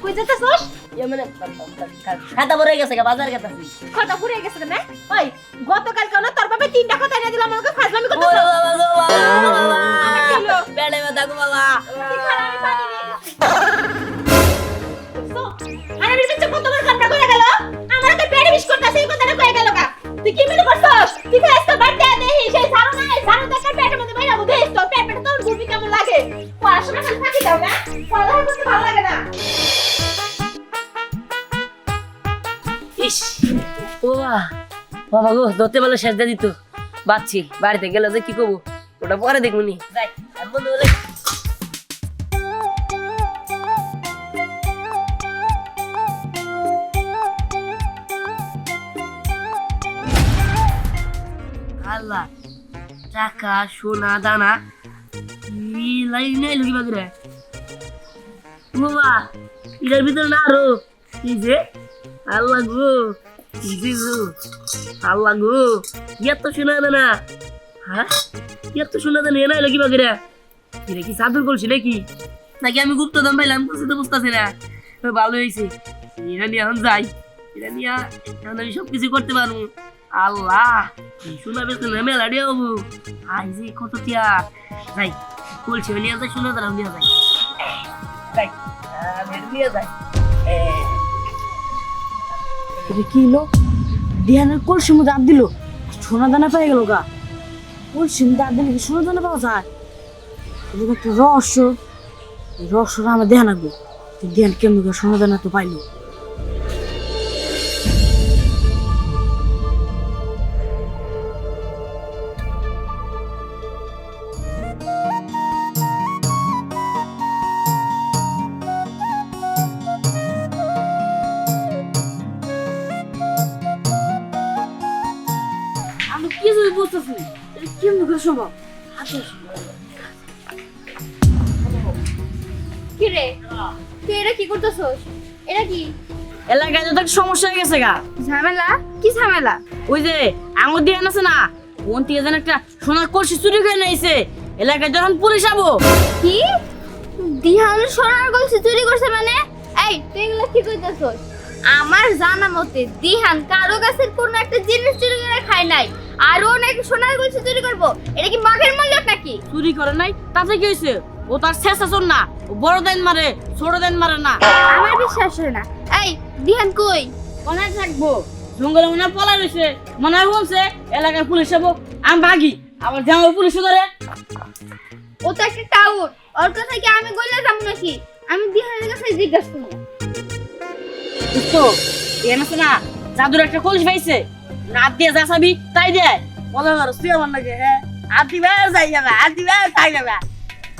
কই যেতেছস ইয়ে মানে খাতা ভরে গেছে গা, বাজার গেছে খাতা ভরে গেছে না ওই গতকাল কেন তোর বাবা তিনটা খাতা এনে দিলাম আমাকে ফাজলামি ওরে বাবা বাবা বাবা, আমার বাবা? বাবা বাবা আমি পানি দাও না? পড়ালেখা করতে ভালো লাগে না? ইস, ও ধরতে বলে দিয়ে দিত। বাচ্চি, বাড়িতে গেলে যে কি করব? ওটা পরে দেখব নি। যাই আল্লাহ, টাকা, সোনা, দানা, এই লাইনে লুকি বাগরে বাবা এটার ভিতরে না আরও এই যে আল্লাহ গো যে গো আল্লাহ গো এত শোনা দানা হ্যাঁ এত শোনা দানা বাগরে এটা কি চাদর করছি নাকি আমি গুপ্ত দাম পাইলাম বুঝতে বুঝতেছি না ভালো হয়েছে এটা নিয়ে এখন যাই এটা নিয়ে এখন আমি সব কিছু করতে পারব আল্লাহ শোনা বেশ না মেলা হব কত টিয়া যাই বলছি নিয়ে যাই শোনা দাঁড়াও নিয়ে যাই ভেড় নিয়ে যাই গা। দিলে কি পাওয়া যায়? একটা রহস্য। আমার দেখা লাগবে দিহান কেমন সোনা দানা তো পাইলো। সম্ভব হাতে। কি রে? তুই এটা কি করতেছস? এটা কি? এলাকায় তো একটা সমস্যা হয়ে গেছে গা ঝামেলা? কি ঝামেলা? ওই যে আঙুর দিয়ে আছে না কোন থেকে যেন একটা সোনার কলসি চুরি করে নিয়েছে এলাকায় যখন পুলিশ আবো কি দিহান সোনার কলসি চুরি করছে মানে এই তুই এগুলো কি কইতাছস আমার জানা মতে দিহান কারও গাছের কোন একটা জিনিস চুরি করে খায় নাই আর ও নাকি সোনার কলসি চুরি করব? এটা কি মাখের মূল্য নাকি? চুরি করে নাই? তাতে কি হয়েছে? ও তার শেষ আসন না। ও বড় দেন মারে ছোট দেন মারে না। আমার বিশ্বাস হয় না। এই দিহান কই? কোনায় থাকব? জঙ্গলে মনে পলা রয়েছে। মনে হয় বলছে এলাকায় পুলিশ যাব আমি ভাগি আবার জামাই পুলিশ ধরে। ও তো একটা টাউট ওর কথা কি আমি গইলে যাব নাকি? আমি দিহানের কাছে জিজ্ঞাসা করব। বুঝছ? এন না জাদুর একটা কলস পাইছে। দিয়ে তাই দে। বলে মারো তুই আমার নাকি হ্যাঁ বার যাই যাবে, আদি বার তাই যাবে।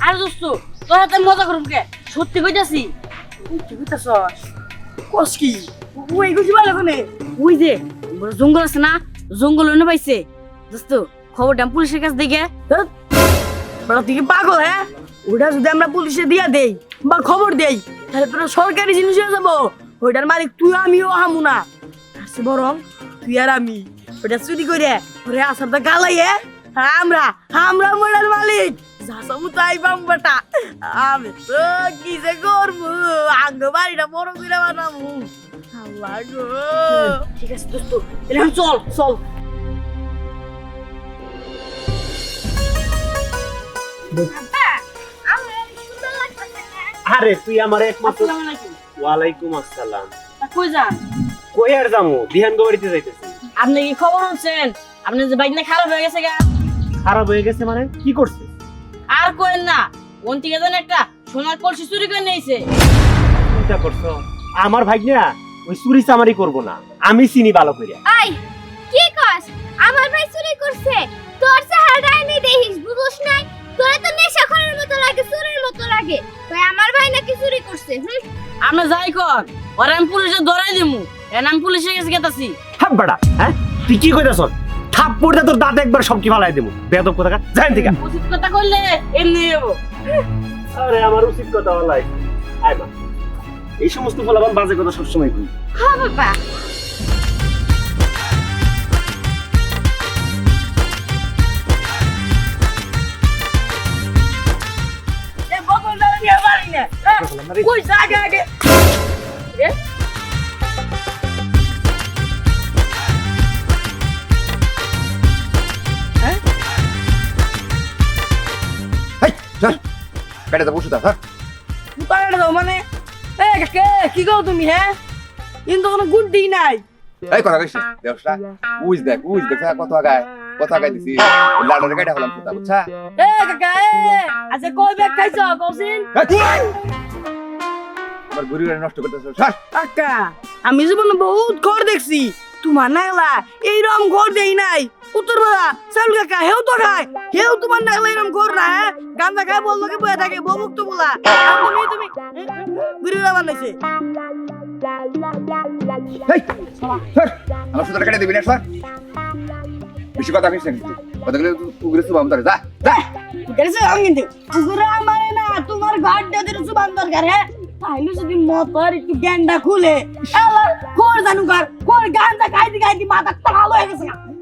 আর দোস্ত, তোর হাতে মজা করুম কে? সত্যি কইতাছি? কি কস কি? ওই বলে কোনে ওই যে জঙ্গল আছে না, জঙ্গল এনে পাইছে। দোস্ত আমি পুলিশের কাছে দেখে বড় তুই পাগল হ্যাঁ ওটা যদি আমরা পুলিশে দিয়া দেই বা খবর দেই, তাহলে তোরা সরকারি জিনিস হয়ে যাব। ওইটার মালিক তুই, আমিও হামু না। বরং তুই আর আমি। ওটা চুরি করে ওরে আসারটা গালাইয়ে আমরা আমরা মোড়ার মালিক। যাসামু তাই পাম বেটা। আমি তো কি যে করব? আঙ্গ বাড়িটা বড় করে বানাবো। আল্লাহ গো। ঠিক আছে দোস্ত তাহলে চল না আরে তুই আমার একমাত্র ওয়ালাইকুম আসসালাম। কই যান? কই আর যামু দিহান বাড়িতে যাইতেছি। আপনি কি খবর হচ্ছেন আপনি যে বাইক না খারাপ হয়ে গেছে গা। খারাপ হয়ে গেছে মানে? কি করছে? আর কোয়েন না কোন থেকে যেন একটা সোনার কলসি চুরি করে নিয়েছে চিন্তা করছ? আমার ভাগ্না ওই চুরি চামারি করব না। আমি চিনি ভালো করে। আই কি কস? আমার ভাই চুরি করছে। তোর চেহারাটা এনে দেখিস বুঝছ নাই? তোরা তো নেশাখোরের মতো লাগে চুরির মতো লাগে। তাই আমার ভাই নাকি চুরি করছে হুম? আপনি যাই কর ওরা আমি পুলিশে ধরাই দিমু। এর আমি পুলিশের কাছে গেতাছি। হাপ বাড়া হ্যাঁ? তুই কি কইতাছ? থাপ পড়তে তোর দাঁত একবার সব কি ফালাই দেবো। বেদব কথা যাই থেকে উচিত কথা করলে এমনি যাব আরে আমার উচিত কথা বলাই আয় মা। এই সমস্ত ফলাফল বাজে কথা সবসময় কই হ্যাঁ বাবা। এ বকল ধর বসে থাক ধর দাও মানে? এ কাকে কি গো তুমি হ্যাঁ কিন্তু কোনো গুড্ডি নাই। এই কথা কইছিস দেওসটা উজ দেখ উজ দেখ হ্যাঁ, কত আগায় কত আগায় দিছি লাডারে গাড়ি হলাম কথা বুঝছা? এ কাকা এ আচ্ছা কই ব্যাগ খাইছো কৌশিন আমার গরিব নষ্ট করতেছ সর। কাকা আমি জীবনে বহুত ঘর দেখছি। তোমার নাগলা এইরকম ঘর দেই নাই। উত্তর বেলা চালু কাকা হেও তো খায়। হেও তোমার নাগলা এরকম ঘর না হ্যাঁ? গান্দা খায় বলল কি বয়ে থাকে বউ মুক্ত বলা। তুমি তুমি গুড়িরা বানাইছে। হেই সর আমার সুতরা কেটে দিবি না সর বেশি কথা কইছিস কিন্তু। কথা গেলে উগরে সুবাম ধরে যা যা। দেখছ আমি কিন্তু। কুকুরা মানে না তোমার ঘর দাদের সুবান দরকার হ্যাঁ? তাইলে যদি মোটর একটু গ্যান্ডা খুলে এলার কোর জানু কর কোর গান্দা খাইতে খাইতে মাথা টাল হয়ে গেছে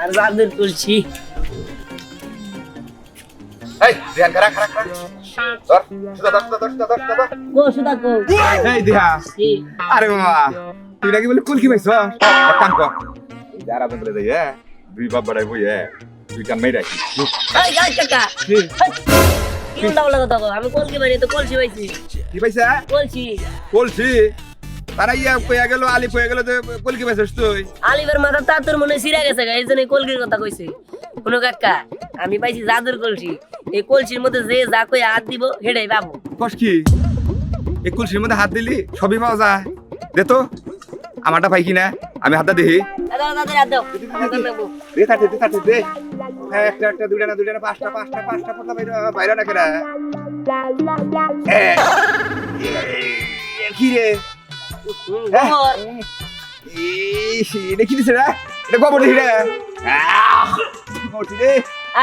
আর জাদুর কলসি এই ধ্যান খারা খারা খারা ধর সুদা ধর ধর ধর সুদা ধর। গো সুদা গো এই দেহা। আরে বাবা তুই নাকি বলে কুল পাইছ? কাম কর। যারা হ্যাঁ দুই বাপ বাড়াই বই হ্যাঁ দুই কান মেয়ে রাখি। এই গাই কাকা কি? কি উল্টা উল্টা কথা আমি কলকি বাড়ি তো কলসি পাইছি। কি পাইছা? কলসি কলছি? তারা ইয়া গেল আলি পয়া গেল যে কল কি পাইছিস তুই। আলিবের মাথা তাতুর মনে সিরা গেছে গা এই জন্য কলকির কথা কইছে। কোনো কাকা আমি পাইছি জাদুর কলসি। এই কলসির মধ্যে যে যা কই হাত দিব হেডাই পাবো। কস কি? এই কলসির মধ্যে হাত দিলি সবই পাওয়া যায়। দে তো আমারটা পাই কি না আমি হাতটা দেখি হ্যাঁ একটা একটা দুইটা না দুইটা না পাঁচটা পাঁচটা পাঁচটা পাঁচটা বাইরে বাইরে না কেরা কি রে? গোবর। ইস, এটা কি দিছে রে? এটা গোবর দিছে রে? রে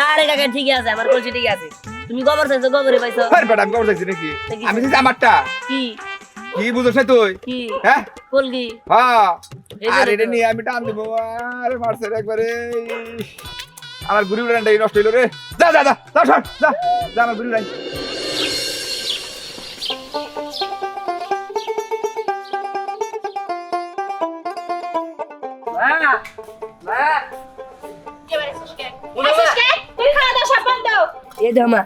আরে কাকা ঠিক আছে আমার কলসি ঠিক আছে। তুমি গোবর চাইছো গোবরে পাইছো। আরে বেটা আমি গোবর চাইছি নাকি? আমি চাইছি আমারটা। কি? কি বুঝছ তুই? কি? হ্যাঁ। কলকি হ্যাঁ আর এটা নিয়ে আমি টান দিব। আরে মারছে একবারে আমার গুরু রান্ডা নষ্ট হইল রে। যা যা যা যা যা। যা আমার গুরু রান মা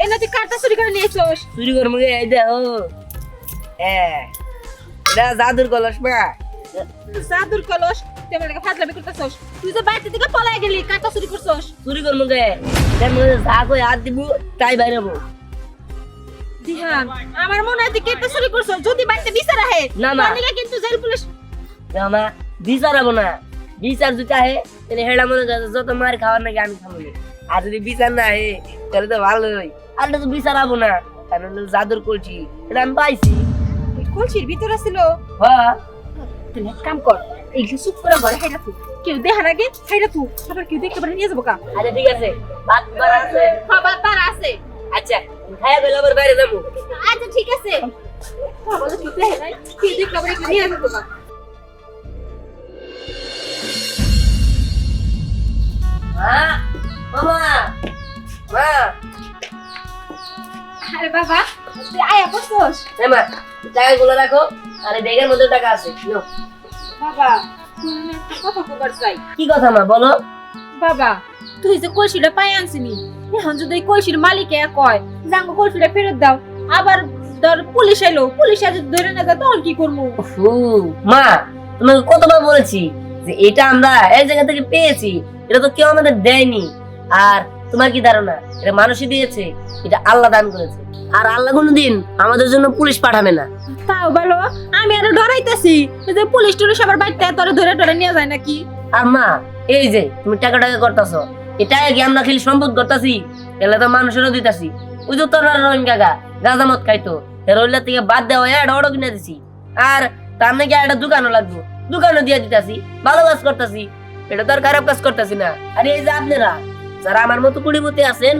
এ না তুই কার্তা চুরি করে নিয়েছোস চুরি করব গে এই হ্যাঁ এটা জাদুর কলস মা জাদুর কলস আমার লাগে ফাজলামি করতেছস তুই যে বাড়িতে থেকে পলাই গেলি কার্তা চুরি করছস চুরি করব গে তার মধ্যে যা কই হাত দিব তাই বাইরে দিহান আমার মনে হয় তুই কেটে চুরি করছস? যদি বাড়িতে বিচার আহে না, না। তোর নিগা কিন্তু জেল পুলিশ দাও মা বিচার হব না। বিচার যদি আহে তাহলে হেডা মনে যত মার খাওয়ার নাকি আমি খাব না। আর যদি বিচার না আহে তাহলে তো ভালোই আর তো বিচার হব না কারণ জাদুর করছি এটা আমি পাইছি। কলসির ভিতরে ছিল হ্যাঁ। তুই এক কাম কর এইগুলো চুপ করে ঘরে হাইরা তুই কেউ দেখার আগে হাইরা তুই আবার কেউ দেখতে পারে নিয়ে যাব কা। আচ্ছা ঠিক আছে। ভাত বার আছে। খাবার তার আছে। আচ্ছা খাইয়া গেলে আবার বাইরে যাব। আচ্ছা ঠিক আছে। বলো নিয়ে আরে বাবা তুই আয়া বসছস? এই মা টাকা গুলো রাখো আর ব্যাগের মধ্যে টাকা আছে নাও। বাবা তুই একটা কথা কবার চাই। কি কথা মা বলো। বাবা তুই যে কলসিটা পাই আনছিনি এখন যদি এই কলসির মালিকে কয় যে কলসিটা ফেরত দাও আবার ধর পুলিশ এলো পুলিশ যদি ধরে না যায় তখন কি করব? মা তোমাকে কতবার বলেছি যে এটা আমরা এক জায়গা থেকে পেয়েছি এটা তো কেউ আমাদের দেয়নি। আর তোমার কি ধারণা? এটা মানুষই দিয়েছে এটা আল্লাহ দান করেছে। আর আল্লাহ কোনোদিন আমাদের জন্য পুলিশ পাঠাবে না। তাও বলো আমি আরও ডরাইতেছি যে পুলিশ টুলিশ আবার বাড়িতে তোরে ধরে ধরে নিয়ে যায় নাকি? আর মা এই যে তুমি টাকা টাকা করতেছো এটা কি আমরা খালি সম্পদ করতেছি, এলে তো মানুষেরও দিতাছি। ওই যে তোর রহিম কাকা গাজামত খাইতো হেরোল্লা থেকে বাদ দেওয়া এটা অর্ডার কিনে দিছি। আর তার নাকি একটা দোকানও লাগবো, দোকানও দিয়ে দিতাছি, ভালো কাজ করতেছি। এটা তো আর খারাপ কাজ করতেছি না। আর এই যে আপনারা, যারা আমার মতো কুড়িপতি আছেন,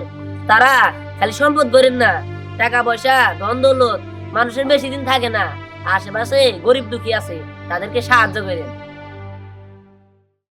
তারা খালি সম্পদ করেন না। টাকা পয়সা, ধন দৌলত, মানুষের বেশি দিন থাকে না। আশেপাশে গরিব দুঃখী আছে, তাদেরকে সাহায্য করেন।